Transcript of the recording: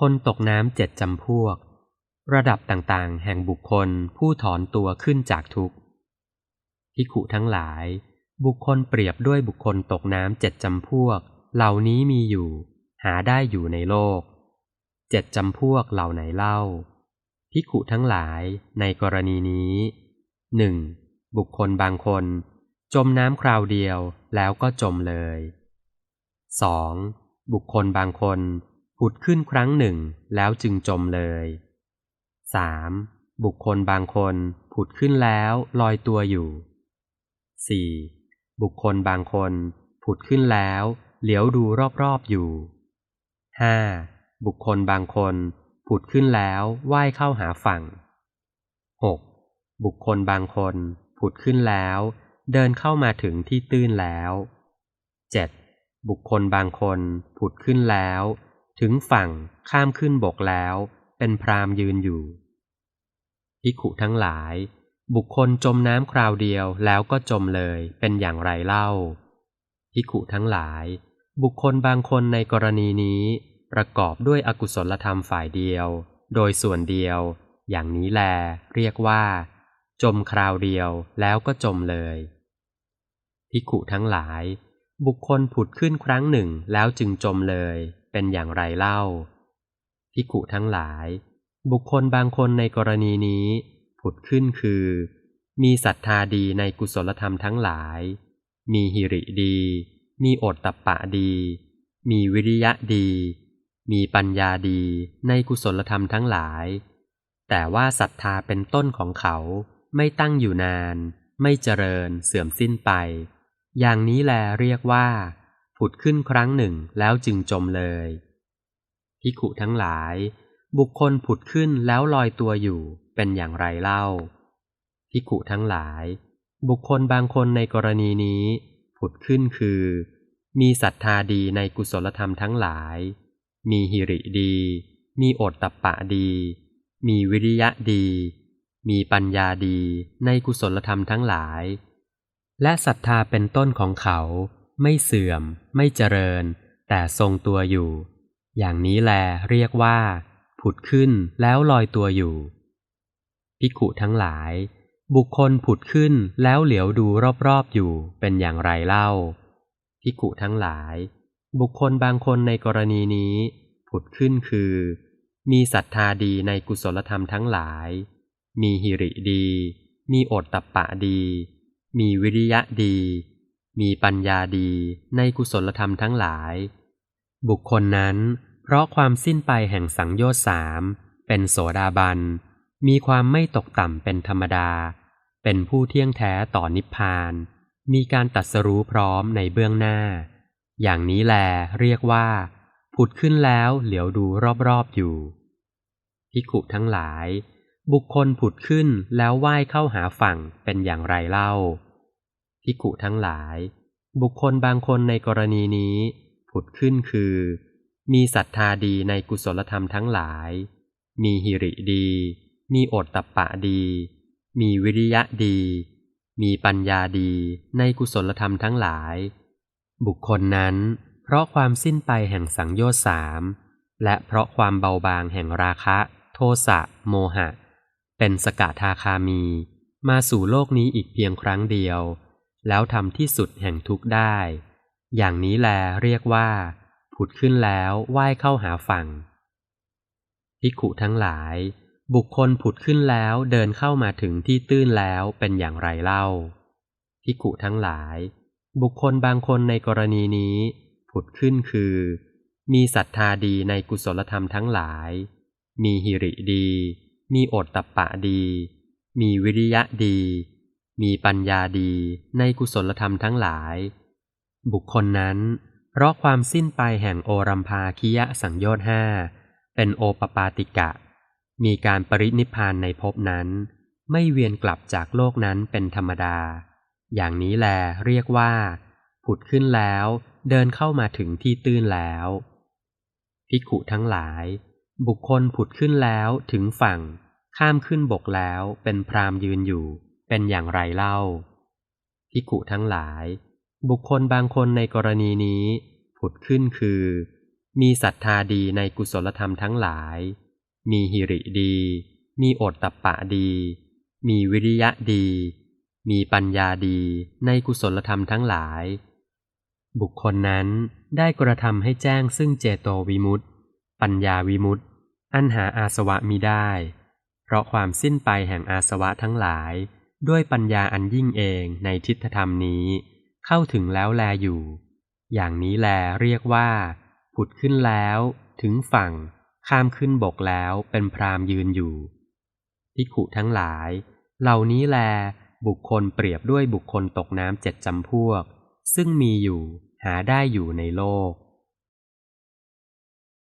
คนตกน้ำเจ็ดจำพวก ระดับต่างๆ แห่งบุคคลผู้ถอนตัวขึ้นจากทุกข์พิขุทั้งหลาย บุคคลเปรียบด้วยบุคคลตกน้ำเจ็ดจำพวก เหล่านี้มีอยู่ หาได้อยู่ในโลก เจ็ดจำพวกเหล่าไหนเล่าพิขุทั้งหลายในกรณีนี้หนึ่งบุคคลบางคน จมน้ำคราวเดียวแล้วก็จมเลย 2. บุคคลบางคน ผุดขึ้นครั้งหนึ่งแล้วจึงจมเลย 3. บุคคลบางคนผุดขึ้นแล้วลอยตัวอยู่ 4. บุคคลบางคนผุดขึ้นแล้วเหลียวดูรอบๆอยู่ 5. บุคคลบางคนผุดขึ้นแล้วว่ายเข้าหาฝั่ง 6. บุคคลบางคนผุดขึ้นแล้ว เดินเข้ามาถึงที่ตื้นแล้ว 7. บุคคลบางคนผุดขึ้นแล้ว ถึงฝั่งข้ามขึ้นบกแล้ว เป็นพรามยืนอยู่พิขุทั้งหลาย บุคคลจมน้ำคราวเดียวแล้วก็จมเลยเป็นอย่างไรเล่าพิขุทั้งหลาย บุคคลบางคนในกรณีนี้ ประกอบด้วยอกุศลธรรมฝ่ายเดียว โดยส่วนเดียว อย่างนี้แล เรียกว่า จมคราวเดียวแล้วก็จมเลยพิขุทั้งหลาย บุคคลผุดขึ้นครั้งหนึ่งแล้วจึงจมเลย เป็นอย่างไรเล่าพิขุทั้งหลาย บุคคลบางคนในกรณีนี้ ผุดขึ้นคือ มีศรัทธาดีในกุศลธรรมทั้งหลาย มีหิริดี มีโอตตปปะดี มีวิริยะดี มีปัญญาดีในกุศลธรรมทั้งหลาย แต่ว่าศรัทธาเป็นต้นของเขาไม่ตั้งอยู่นาน ไม่เจริญเสื่อมสิ้นไป อย่างนี้แลเรียกว่า ผุดขึ้นครั้งหนึ่งแล้วจึงจมเลยพิขุทั้งหลาย บุคคลผุดขึ้นแล้วลอยตัวอยู่เป็นอย่างไรเล่าพิขุทั้งหลาย บุคคลบางคนในกรณีนี้ ผุดขึ้นคือ มีศรัทธาดีในกุศลธรรมทั้งหลาย มีหิริดี มีโอตตปปะดี มีวิริยะดี มีปัญญาดีในกุศลธรรมทั้งหลาย และศรัทธาเป็นต้นของเขา ไม่เสื่อม ไม่เจริญ แต่ทรงตัวอยู่ อย่างนี้แลเรียกว่า ผุดขึ้นแล้วลอยตัวอยู่ พิขุทั้งหลาย บุคคลผุดขึ้นแล้วเหลียวดูรอบๆอยู่เป็นอย่างไรเล่า พิขุทั้งหลาย บุคคลบางคนในกรณีนี้ ผุดขึ้นคือ มีศรัทธาดีในกุศลธรรมทั้งหลาย มีหิริดี มีโอตตปปะดี มีวิริยะดี มีปัญญาดีในกุศลธรรมทั้งหลาย บุคคลนั้น เพราะความสิ้นไปแห่งสังโยชน์สามเป็นโสดาบัน มีความไม่ตกต่ำเป็นธรรมดา เป็นผู้เที่ยงแท้ต่อนิพพาน มีการตัดสรู้พร้อมในเบื้องหน้า อย่างนี้แลเรียกว่า ผุดขึ้นแล้วเหลียวดูรอบๆอยู่พิขุทั้งหลาย บุคคลผุดขึ้นแล้วว่ายเข้าหาฝั่งเป็นอย่างไรเล่า พิขุทั้งหลาย บุคคลบางคนในกรณีนี้ ผุดขึ้นคือ มีศรัทธาดีในกุศลธรรมทั้งหลาย มีหิริดี มีโอตตปปะดี มีวิริยะดี มีปัญญาดีในกุศลธรรมทั้งหลาย บุคคลนั้นเพราะความสิ้นไปแห่งสังโยชน์สามและเพราะความเบาบางแห่งราคะ โทสะ โมหะ เป็นสกทาคามี มาสู่โลกนี้อีกเพียงครั้งเดียว แล้วทำที่สุดแห่งทุกข์ได้ อย่างนี้แลเรียกว่า ผุดขึ้นแล้วว่ายเข้าหาฝั่งพิขุทั้งหลาย บุคคลผุดขึ้นแล้วเดินเข้ามาถึงที่ตื้นแล้วเป็นอย่างไรเล่าพิขุทั้งหลาย บุคคลบางคนในกรณีนี้ ผุดขึ้นคือ มีศรัทธาดีในกุศลธรรมทั้งหลาย มีหิริดี มีโอตตปปะดี มีวิริยะดี มีปัญญาดีในกุศลธรรมทั้งหลาย บุคคลนั้น เพราะความสิ้นไปแห่งโอรัมภาคิยะสังโยชน์ห้าเป็นโอปปาติกะ มีการปรินิพานในภพนั้น ไม่เวียนกลับจากโลกนั้นเป็นธรรมดา อย่างนี้แลเรียกว่า ผุดขึ้นแล้วเดินเข้ามาถึงที่ตื้นแล้วพิขุทั้งหลาย บุคคลผุดขึ้นแล้วถึงฝั่ง ข้ามขึ้นบกแล้วเป็นพรามยืนอยู่ เป็นอย่างไรเล่าพิขุทั้งหลาย บุคคลบางคนในกรณีนี้ ผุดขึ้นคือ มีศรัทธาดีในกุศลธรรมทั้งหลาย มีหิริดี มีโอตตัปปะดี มีวิริยะดี มีปัญญาดีในกุศลธรรมทั้งหลาย บุคคลนั้นได้กระทำให้แจ้งซึ่งเจโตวิมุตติ ปัญญาวิมุตติ อันหาอาสวะมิได้ เพราะความสิ้นไปแห่งอาสวะทั้งหลาย ด้วยปัญญาอันยิ่งเองในทิฏฐธรรมนี้ เข้าถึงแล้วแลอยู่ อย่างนี้แลเรียกว่า ผุดขึ้นแล้ว ถึงฝั่ง ข้ามขึ้นบกแล้วเป็นพรามยืนอยู่ภิกขุทั้งหลาย เหล่านี้แล บุคคลเปรียบด้วยบุคคลตกน้ำเจ็ดจำพวก ซึ่งมีอยู่หาได้อยู่ในโลก